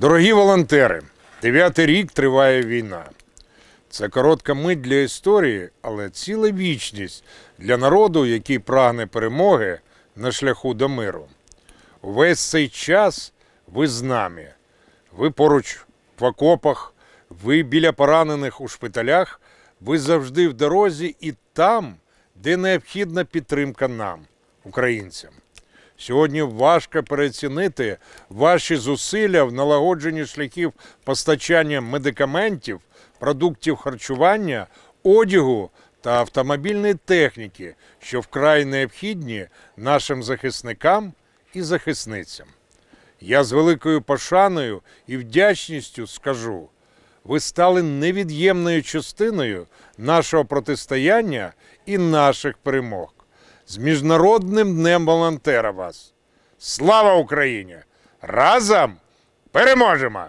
Дорогі волонтери, дев'ятий рік триває війна. Це коротка мить для історії, але ціла вічність для народу, який прагне перемоги на шляху до миру. Увесь цей час ви з нами. Ви поруч в окопах, ви біля поранених у шпиталях, ви завжди в дорозі і там, де необхідна підтримка нам, українцям. Сьогодні важко переоцінити ваші зусилля в налагодженні шляхів постачання медикаментів, продуктів харчування, одягу та автомобільної техніки, що вкрай необхідні нашим захисникам і захисницям. Я з великою пошаною і вдячністю скажу, ви стали невід'ємною частиною нашого протистояння і наших перемог. З Міжнародним днем волонтера вас! Слава Україні! Разом переможемо!